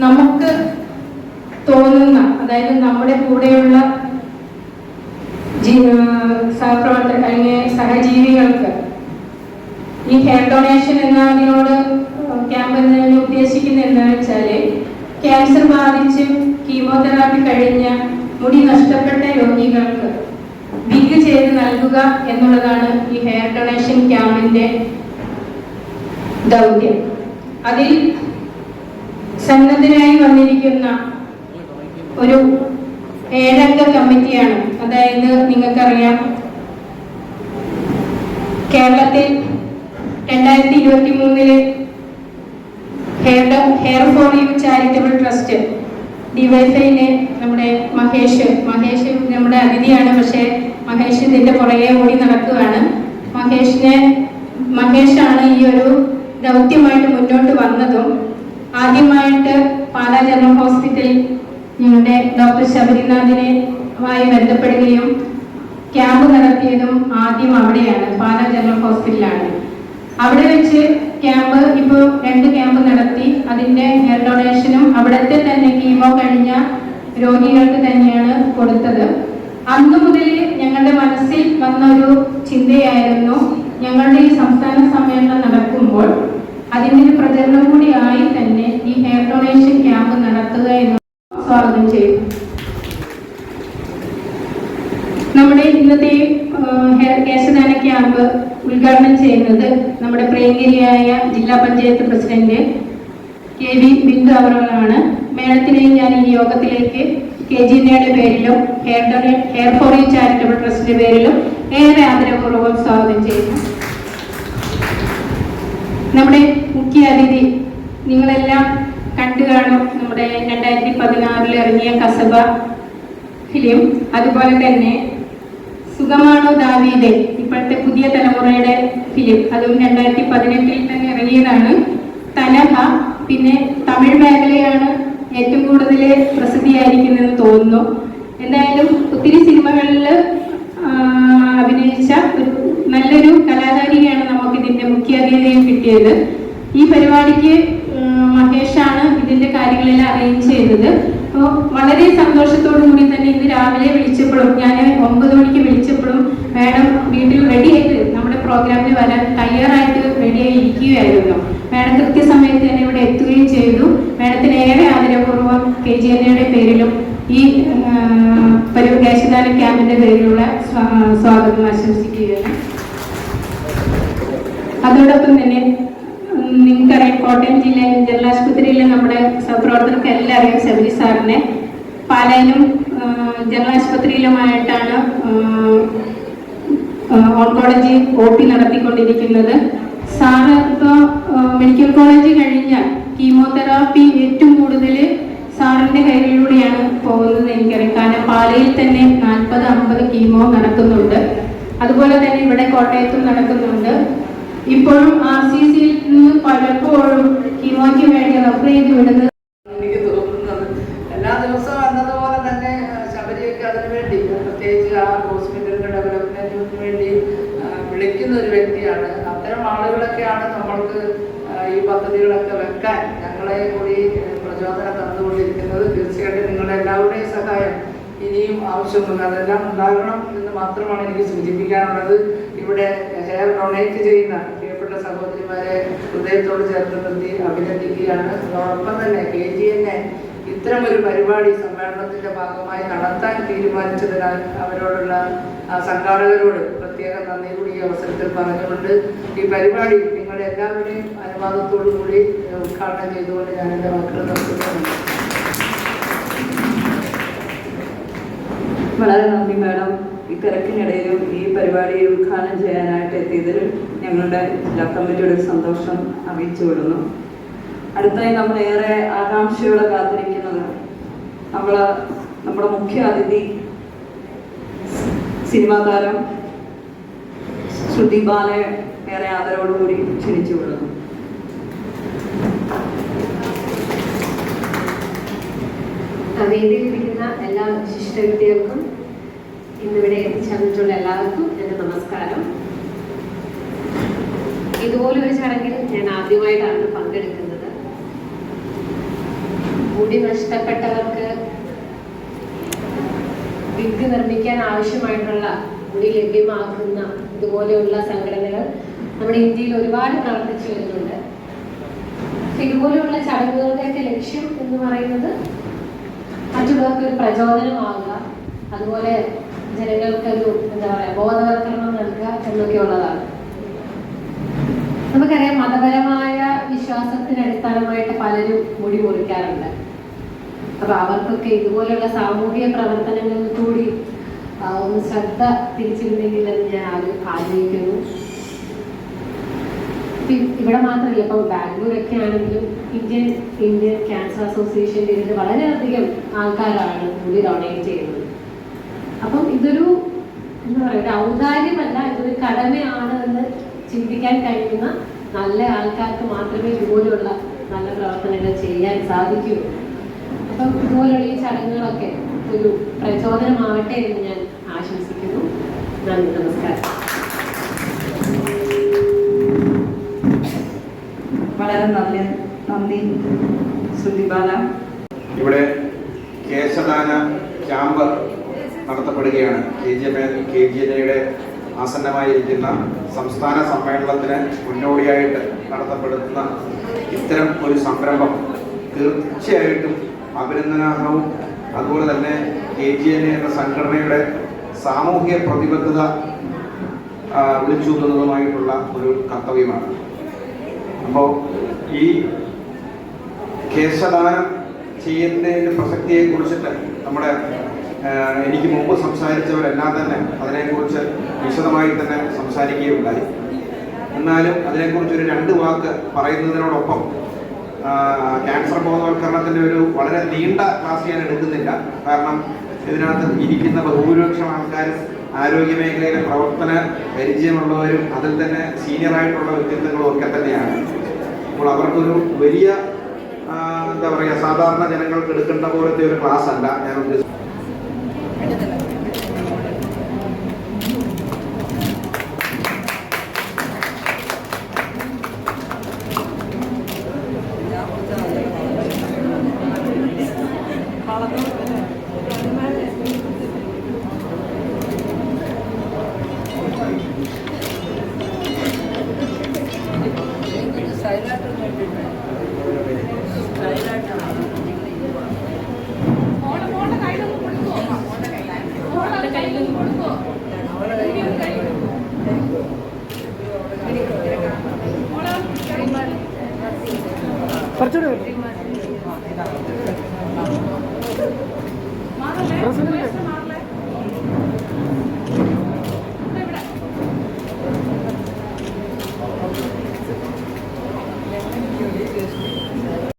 നമുക്ക് തോന്നുന്ന അതായത് നമ്മുടെ കൂടെയുള്ള സഹപ്രവർത്തകർ അല്ലെങ്കിൽ സഹജീവികൾക്ക് ഈ ഹെയർ ഡൊണേഷൻ എന്നതിനോട് ക്യാമ്പ് ഉദ്ദേശിക്കുന്നത് എന്താണെന്ന് വെച്ചാൽ ക്യാൻസർ ബാധിച്ച് കീമോതെറാപ്പി കഴിഞ്ഞ മുടി നഷ്ടപ്പെട്ട രോഗികൾക്ക് വിഗ് ചെയ്ത് നൽകുക എന്നുള്ളതാണ് ഈ ഹെയർ ഡൊണേഷൻ ക്യാമ്പിന്റെ ദൗത്യം. അതിൽ സന്നദ്ധനായി വന്നിരിക്കുന്ന ഒരു ഏഴംഗ കമ്മിറ്റിയാണ്. അതായത് നിങ്ങൾക്കറിയാം കേരളത്തിൽ രണ്ടായിരത്തി ഇരുപത്തി മൂന്നിൽ hair hair for charitable trust ഡിവൈഫൈന് നമ്മുടെ മഹേഷ് മഹേഷ് നമ്മുടെ അതിഥിയാണ് പക്ഷേ മഹേഷ് ഇതിന്റെ പുറകെ ഓടി നടക്കുകയാണ്. മഹേഷിനെ മഹേഷാണ് ഈ ഒരു ദൗത്യമായിട്ട് മുന്നോട്ട് വന്നതും. ആദ്യമായിട്ട് പാലാ ജനറൽ ഹോസ്പിറ്റലിൽ ഞങ്ങളുടെ ഡോക്ടർ ശബരിനാഥിനെ ആയി ബന്ധപ്പെടുകയും ക്യാമ്പ് നടത്തിയതും ആദ്യം അവിടെയാണ് പാലാ ജനറൽ ഹോസ്പിറ്റലാണ്. അവിടെ വെച്ച് ക്യാമ്പ് ഇപ്പോൾ രണ്ട് ക്യാമ്പ് നടത്തി അതിന്റെ ഹെയർ ഡൊണേഷനും അവിടുത്തെ തന്നെ കീമോ കഴിഞ്ഞ രോഗികൾക്ക് തന്നെയാണ് കൊടുത്തത്. അന്ന് മുതൽ ഞങ്ങളുടെ മനസ്സിൽ വന്ന ഒരു ചിന്തയായിരുന്നു ഞങ്ങളുടെ ഈ സംസ്ഥാന സമ്മേളനം നടക്കുമ്പോൾ അതിന്റെ ഒരു പ്രചരണം കൂടി ആയി തന്നെ ഈ ഹെയർ ഡൊണേഷൻ ക്യാമ്പ് നടത്തുക എന്ന് സ്വാഗതം ചെയ്തു നമ്മുടെ ഇന്നത്തെ ഹെയർ കേശദാന ക്യാമ്പ് ഉദ്ഘാടനം ചെയ്യുന്നത് നമ്മുടെ പ്രിയങ്കരിയായ ജില്ലാ panchayat president K V Bindu അവറുകളാണ്. മേഡത്തിനെയും ഞാൻ ഈ യോഗത്തിലേക്ക് കെ ജി എയുടെ പേരിലും ഹെയർ ഡൊണേ ഹെയർ ഫോർ ചാരിറ്റബിൾ ട്രസ്റ്റിന്റെ പേരിലും ഏറെ ആദരപൂർവം സ്വാഗതം ചെയ്യുന്നു. നമ്മുടെ മുഖ്യ അതിഥി നിങ്ങളെല്ലാം കണ്ടു കാണും. നമ്മുടെ രണ്ടായിരത്തി പതിനാറിൽ ഇറങ്ങിയ കസബ ഫിലിം. അതുപോലെ തന്നെ സുഖമാണോ ദാവീദ്? ഇപ്പോഴത്തെ പുതിയ തലമുറയുടെ ഫിലിം. അതും രണ്ടായിരത്തി പതിനെട്ടിൽ തന്നെ ഇറങ്ങിയതാണ്. തനഹ പിന്നെ തമിഴ് മേഖലയാണ് ഏറ്റവും കൂടുതൽ പ്രസിദ്ധിയായിരിക്കുന്നതെന്ന് തോന്നുന്നു. എന്തായാലും ഒത്തിരി സിനിമകളിൽ അഭിനയിച്ച ഒരു നല്ലൊരു കലാകാരിയാണ് നമുക്ക് ഇതിന്റെ മുഖ്യാതിഥിയും കിട്ടിയത്. ഈ പരിപാടിക്ക് മഹേഷാണ് ഇതിന്റെ കാര്യങ്ങളെല്ലാം അറേഞ്ച് ചെയ്തത്. അപ്പോൾ വളരെ സന്തോഷത്തോടു കൂടി തന്നെ ഇന്ന് രാവിലെ വിളിച്ചപ്പോഴും ഞാൻ ഒമ്പത് മണിക്ക് വിളിച്ചപ്പോഴും മാഡം വീട്ടിൽ റെഡിയായിട്ട് നമ്മുടെ പ്രോഗ്രാമിന് വരാൻ തയ്യാറായിട്ട് റെഡിയായി ഇരിക്കുകയായിരുന്നു. മാഡം കൃത്യസമയത്ത് തന്നെ ഇവിടെ എത്തുകയും ചെയ്തു. മാഡത്തിന് ഏറെ ആദരപൂർവം കെ ജി എന്നയുടെ പേരിലും ഈ ക്യാമ്പിന്റെ പേരിലുള്ള സ്വാഗതം ആശംസിക്കുകയാണ്. അതോടൊപ്പം തന്നെ നിങ്ങൾക്കറിയാം കോട്ടയം ജില്ലയിൽ ജനറൽ ആശുപത്രിയിലെ നമ്മുടെ സഹപ്രവർത്തകർക്ക് എല്ലാവരെയും ശബരി സാറിനെ പാലയിലും ജനറൽ ആശുപത്രിയിലുമായിട്ടാണ് ഓൺകോളജി ഒ പി നടത്തിക്കൊണ്ടിരിക്കുന്നത്. സാറ് ഇപ്പോൾ മെഡിക്കൽ കോളേജ് കഴിഞ്ഞാൽ കീമോതെറാപ്പി ഏറ്റവും കൂടുതൽ സാറിന്റെ കയ്യിലൂടെയാണ് പോകുന്നത് എനിക്കറിയാം. കാരണം പാലയിൽ തന്നെ നാൽപ്പത് അമ്പത് കീമോ നടക്കുന്നുണ്ട്. അതുപോലെ തന്നെ ഇവിടെ കോട്ടയത്തും നടക്കുന്നുണ്ട്. ഇപ്പോഴും ആർ സി സിയിൽ നിന്ന് പലപ്പോഴും കീമോയ്ക്ക് വേണ്ടി റെഫർ ചെയ്ത് വിടുന്നത് എനിക്ക് ഒരു വ്യക്തിയാണ്. അത്തരം ആളുകളൊക്കെയാണ് നമ്മൾക്ക് ഈ പദ്ധതികളൊക്കെ വെക്കാൻ ഞങ്ങളെ കൂടി പ്രചോദനം തന്നുകൊണ്ടിരിക്കുന്നത് തീർച്ചയായിട്ടും നിങ്ങളുടെ എല്ലാവരുടെയും സഹായം ഇനിയും ആവശ്യമുണ്ട്. അതെല്ലാം ഉണ്ടാകണം എന്ന് മാത്രമാണ് എനിക്ക് സൂചിപ്പിക്കാനുള്ളത്. ഇവിടെ ഹെയർ ഡൊണേറ്റ് ചെയ്യുന്ന പ്രിയപ്പെട്ട സഹോദരിമാരെ ഹൃദയത്തോട് ചേർത്ത് നിർത്തി അഭിനന്ദിക്കുകയാണ്. അതോടൊപ്പം തന്നെ കെ ജി എന്നെ ഇത്തരമൊരു പരിപാടി സമ്മേളനത്തിന്റെ ഭാഗമായി നടത്താൻ തീരുമാനിച്ചതിനാൽ അവരോടുള്ള സംഘാടകരോട് പ്രത്യേകം നന്ദി കൂടി ഈ അവസരത്തിൽ പറഞ്ഞുകൊണ്ട് ഈ പരിപാടി നിങ്ങളുടെ എല്ലാവരുടെയും അനുവാദത്തോടു കൂടി ഉദ്ഘാടനം ചെയ്തുകൊണ്ട് ഞാൻ എന്റെ വാക്കുകൾ നിർത്തുന്നു. വളരെ നന്ദി മാഡം. ഈ തിരക്കിനിടയിലും ഈ പരിപാടി ഉദ്ഘാടനം ചെയ്യാനായിട്ട് എത്തിയതിൽ ഞങ്ങളുടെ ജില്ലാ കമ്മിറ്റിയുടെ സന്തോഷം അറിയിച്ചു വിടുന്നു. അടുത്തായി നമ്മൾ ഏറെ ആകാംക്ഷയോടെ കാത്തിരിക്കുന്നത് നമ്മൾ നമ്മുടെ മുഖ്യ അതിഥി സിനിമാ താരം ശ്രുതി ബാലെ ഏറെ ആദരവോടുകൂടി ക്ഷണിച്ചു വിടുന്നു വേദിയിലിരിക്കുന്ന എല്ലാ വിശിഷ്ട വ്യക്തികൾക്കും ഇന്നിവിടെ എത്തിച്ചേർന്നിട്ടുള്ള എല്ലാവർക്കും എന്റെ നമസ്കാരം. ഇതുപോലൊരു ചടങ്ങിൽ ഞാൻ ആദ്യമായിട്ടാണ് പങ്കെടുക്കുന്നത്. മുടി നഷ്ടപ്പെട്ടവർക്ക് വിഗ് നിർമ്മിക്കാൻ ആവശ്യമായിട്ടുള്ള കൂടി ലഭ്യമാക്കുന്ന ഇതുപോലെയുള്ള സംഘടനകൾ നമ്മുടെ ഇന്ത്യയിൽ ഒരുപാട് പ്രവർത്തിച്ചു വരുന്നുണ്ട്. ഇതുപോലെയുള്ള ചടങ്ങുകളുടെയൊക്കെ ലക്ഷ്യം എന്ന് പറയുന്നത് മറ്റുള്ളവർക്ക് ഒരു പ്രചോദനമാകുക അതുപോലെ ജനങ്ങൾക്ക് ഒരു എന്താ പറയാ ബോധവൽക്കരണം നൽകുക എന്നൊക്കെ ഉള്ളതാണ്. നമുക്കറിയാം മതപരമായ വിശ്വാസത്തിന് അടിസ്ഥാനമായിട്ട് പലരും മുടി മുറിക്കാറുണ്ട്. അപ്പൊ അവർക്കൊക്കെ ഇതുപോലെയുള്ള സാമൂഹിക പ്രവർത്തനങ്ങളിൽ കൂടി ഒന്ന് ശ്രദ്ധ തിരിച്ചിരുന്നെങ്കിൽ എന്ന് ഞാൻ ആഗ്ര- ആഗ്രഹിക്കുന്നു. ഇവിടെ മാത്രമല്ല ഇപ്പം ബാംഗ്ലൂരൊക്കെ ആണെങ്കിലും ഇന്ത്യൻ ഇന്ത്യൻ ക്യാൻസർ അസോസിയേഷന്റെ ഇതിൽ വളരെയധികം ആൾക്കാരാണ് കൂടി ഡൊണേറ്റ് ചെയ്യുന്നത്. അപ്പം ഇതൊരു എന്താ പറയുക ഔദാര്യമല്ല ഇതൊരു കടമയാണ് എന്ന് ചിന്തിക്കാൻ കഴിയുന്ന നല്ല ആൾക്കാർക്ക് മാത്രമേ ഇതുപോലെയുള്ള നല്ല പ്രവർത്തനങ്ങൾ ചെയ്യാൻ സാധിക്കൂ. അപ്പം ഇതുപോലുള്ള ഈ ചടങ്ങുകളൊക്കെ ഒരു പ്രചോദനമാവട്ടെ എന്ന് ഞാൻ ആശംസിക്കുന്നു. നന്ദി നമസ്കാരം. വളരെ നന്ദി നന്ദി ശ്രുതിബാല. ഇവിടെ കേശദാന camp നടത്തപ്പെടുകയാണ്. K G M K G എൻഎയുടെ ആസന്നമായിരിക്കുന്ന സംസ്ഥാന സമ്മേളനത്തിന് മുന്നോടിയായിട്ട് നടത്തപ്പെടുന്ന ഇത്തരം ഒരു സംരംഭം തീർച്ചയായിട്ടും അഭിനന്ദനാർഹവും. അതുപോലെ തന്നെ കെ ജി എൻ എ എന്ന സംഘടനയുടെ സാമൂഹ്യ പ്രതിബദ്ധത വിളിച്ചൂന്നുന്നതുമായിട്ടുള്ള ഒരു കർത്തവ്യമാണ്. അപ്പോൾ ഈ കേശദാനം ചെയ്യുന്നതിന്റെ പ്രസക്തിയെ കുറിച്ചിട്ട് നമ്മുടെ എനിക്ക് മുമ്പ് സംസാരിച്ചവരെല്ലാം തന്നെ അതിനെക്കുറിച്ച് വിശദമായി തന്നെ സംസാരിക്കുകയുണ്ടായി. എന്നാലും അതിനെക്കുറിച്ച് ഒരു രണ്ട് വാക്ക് പറയുന്നതിനോടൊപ്പം ക്യാൻസർ ബോധവൽക്കരണത്തിന്റെ ഒരു വളരെ നീണ്ട ക്ലാസ് ഞാൻ എടുക്കുന്നില്ല. കാരണം ഇതിനകത്ത് ഇരിക്കുന്ന ബഹുഭൂരിപക്ഷം ആൾക്കാരും ആരോഗ്യ മേഖലയിലെ പ്രവർത്തന പരിചയമുള്ളവരും അതിൽ തന്നെ സീനിയറായിട്ടുള്ള വ്യക്തിത്വങ്ങളും ഒക്കെ തന്നെയാണ്. അപ്പോൾ അവർക്കൊരു വലിയ എന്താ പറയുക സാധാരണ ജനങ്ങൾക്ക് എടുക്കേണ്ട പോലത്തെ ഒരു ക്ലാസ് അല്ല. ഞാൻ പ്രസിഡന്റ്